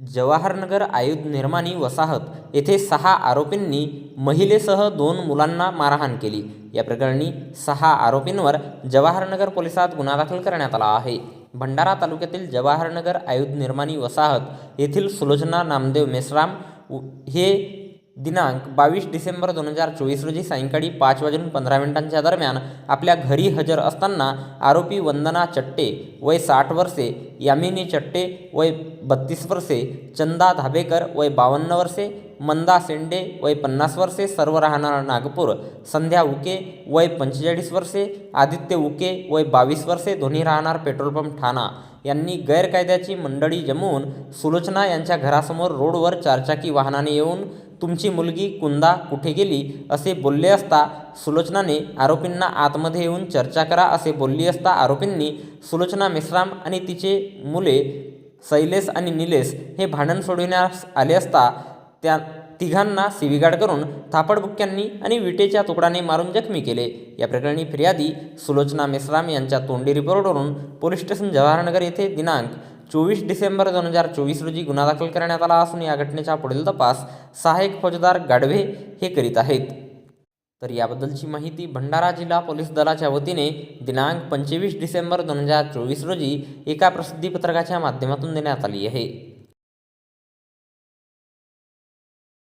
जवाहरनगर आयुध निर्माणी वसाहत येथे सहा आरोपींनी महिलेसह दोन मुलांना मारहाण केली. या प्रकरणी सहा आरोपींवर जवाहरनगर पोलिसात गुन्हा दाखल करण्यात आला आहे. भंडारा तालुक्यातील जवाहरनगर आयुध निर्माणी वसाहत येथील सुलोचना नामदेव मेश्राम हे दिनांक बावीस डिसेंबर दोन हजार चोवीस रोजी सायंकाळी पाच वाजून पंधरा मिनिटांच्या दरम्यान आपल्या घरी हजर असताना आरोपी वंदना चट्टे वय साठ वर्षे यामिनी चट्टे वय बत्तीस वर्षे चंदा धाबेकर वय बावन्न वर्षे मंदा सेंडे वय पन्नास वर्षे सर्व राहणार नागपूर संध्या उके वय पंचेचाळीस वर्षे आदित्य उके वय बावीस वर्षे दोन्ही राहणार पेट्रोल पंप ठाणा. यांनी गैरकायद्याची मंडळी जमवून सुलोचना यांच्या घरासमोर रोडवर चारचाकी वाहनाने येऊन तुमची मुलगी कुंदा कुठे गेली असे बोलले असता सुलोचनाने आरोपींना आतमध्ये येऊन चर्चा करा असे बोलली असता आरोपींनी सुलोचना मेश्राम आणि तिचे मुले शैलेश आणि निलेश हे भांडण सोडविण्यास आले असता त्या तिघांना सिविगाड करून थापडबुक्क्यांनी आणि विटेच्या तुकडाने मारून जखमी केले. या प्रकरणी फिर्यादी सुलोचना मेश्राम यांच्या तोंडी रिपोर्टवरून पोलीस स्टेशन जवाहरनगर येथे दिनांक चोवीस डिसेंबर दोन हजार चोवीस रोजी गुन्हा दाखल करण्यात आला असून या घटनेचा पुढील तपास सहाय्यक फौजदार गाढवे हे करीत आहेत. तर याबद्दलची माहिती भंडारा जिल्हा पोलीस दलाच्या वतीने दिनांक पंचवीस डिसेंबर दोन हजार चोवीस रोजी एका प्रसिद्धीपत्रकाच्या माध्यमातून देण्यात आली आहे.